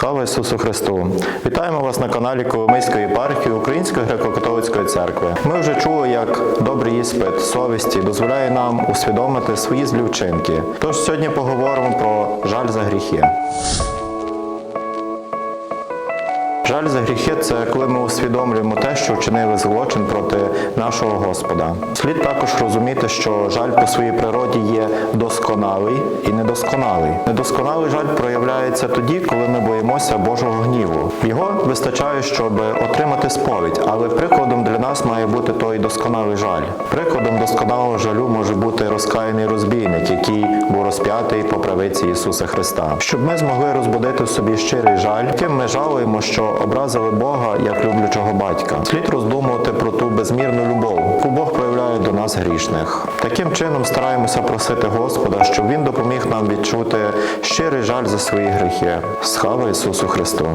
Слава Ісусу Христу! Вітаємо вас на каналі Коломийської єпархії Української греко-католицької церкви. Ми вже чули, як добрий іспит совісті дозволяє нам усвідомити свої злівчинки. Тож сьогодні поговоримо про жаль за гріхи. Жаль за гріхи це коли ми усвідомлюємо те, що вчинили злочин проти нашого Господа. Слід також розуміти, що жаль по своїй природі є досконалий і недосконалий. Недосконалий жаль проявляється тоді, коли ми боїмося Божого гніву. Його вистачає, щоб отримати сповідь, але прикладом для нас має бути той досконалий жаль. Прикладом досконалого жалю може бути розкаяний розбійник, який був розп'ятий по правиці Ісуса Христа. Щоб ми змогли розбудити в собі щирий жаль, яким ми жалуємо, що образили Бога як люблячого батька. Слід роздумувати про ту безмірну любов, яку Бог проявляє до нас грішних. Таким чином стараємося просити Господа, щоб Він допоміг нам відчути щирий жаль за свої гріхи. Слава Ісусу Христу!